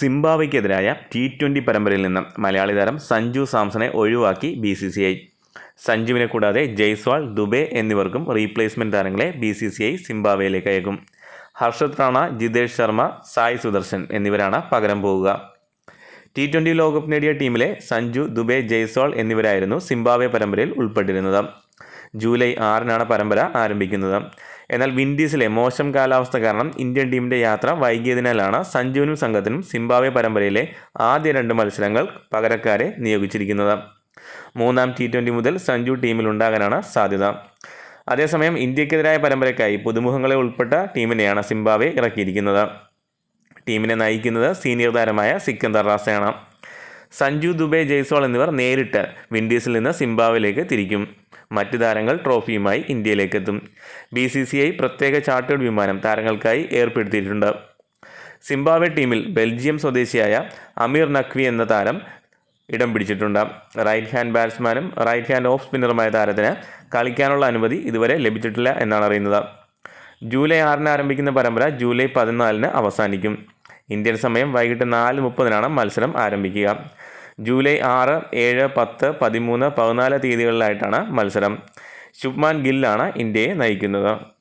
സിംബാബ്വെക്കെതിരായ T twenty പരമ്പരയിൽ നിന്ന് മലയാളി താരം സഞ്ജു സാംസണെ ഒഴിവാക്കി ബി സി സി ഐ. സഞ്ജുവിനെ കൂടാതെ ജയ്സ്വാൾ ദുബെ എന്നിവർക്കും റീപ്ലേസ്മെന്റ് താരങ്ങളെ ബി സി സി ഐ സിംബാബ്വേയിലേക്ക് അയക്കും ഹർഷത് റാണ ജിതേഷ് ശർമ്മ സായ് സുദർശൻ എന്നിവരാണ് പകരം പോവുക. ടി ട്വന്റി ലോകകപ്പ് നേടിയ ടീമിലെ സഞ്ജു ദുബെ ജയ്സ്വാൾ എന്നിവരായിരുന്നു സിംബാബ്വെ പരമ്പരയിൽ ഉൾപ്പെട്ടിരുന്നത്. ജൂലൈ ആറിനാണ് പരമ്പര ആരംഭിക്കുന്നത്. എന്നാൽ വിൻഡീസിലെ മോശം കാലാവസ്ഥ കാരണം ഇന്ത്യൻ ടീമിന്റെ യാത്ര വൈകിയതിനാലാണ് സഞ്ജുവിനും സംഘത്തിനും സിംബാബ്വെ പരമ്പരയിലെ ആദ്യ രണ്ട് മത്സരങ്ങൾ പകരക്കാരെ നിയോഗിച്ചിരിക്കുന്നത്. മൂന്നാം ടി ട്വന്റി മുതൽ സഞ്ജു ടീമിലുണ്ടാകാനാണ് സാധ്യത. അതേസമയം ഇന്ത്യക്കെതിരായ പരമ്പരയ്ക്കായി പുതുമുഖങ്ങളെ ഉൾപ്പെട്ട ടീമിനെയാണ് സിംബാബ്വെ ഇറക്കിയിരിക്കുന്നത്. ടീമിനെ നയിക്കുന്നത് സീനിയർ താരമായ സിക്കന്ദർ റാസയാണ്. സഞ്ജു ദുബെ ജയ്സ്വാൾ എന്നിവർ നേരിട്ട് വിൻഡീസിൽ നിന്ന് സിംബാബ്വേയിലേക്ക് തിരിക്കും. മറ്റ് താരങ്ങൾ ട്രോഫിയുമായി ഇന്ത്യയിലേക്കെത്തും. ബി സി സി ഐ പ്രത്യേക ചാർട്ടേഡ് വിമാനം താരങ്ങൾക്കായി ഏർപ്പെടുത്തിയിട്ടുണ്ട്. സിംബാബ്വെ ടീമിൽ ബെൽജിയം സ്വദേശിയായ അമീർ നഖ്വി എന്ന താരം ഇടം പിടിച്ചിട്ടുണ്ട്. റൈറ്റ് ഹാൻഡ് ബാറ്റ്സ്മാനും റൈറ്റ് ഹാൻഡ് ഓഫ് സ്പിന്നറുമായ താരത്തിന് കളിക്കാനുള്ള അനുമതി ഇതുവരെ ലഭിച്ചിട്ടില്ല എന്നാണ് അറിയുന്നത്. ജൂലൈ ആറിന് ആരംഭിക്കുന്ന പരമ്പര ജൂലൈ പതിനാലിന് അവസാനിക്കും. ഇന്ത്യൻ സമയം വൈകിട്ട് നാല് മുപ്പതിനാണ് മത്സരം ആരംഭിക്കുക. ജൂലൈ ആറ് ഏഴ് പത്ത് പതിമൂന്ന് പതിനാല് തീയതികളിലായിട്ടാണ് മത്സരം. ശുഭ്മാൻ ഗില്ലാണ് ഇന്ത്യയെ നയിക്കുന്നത്.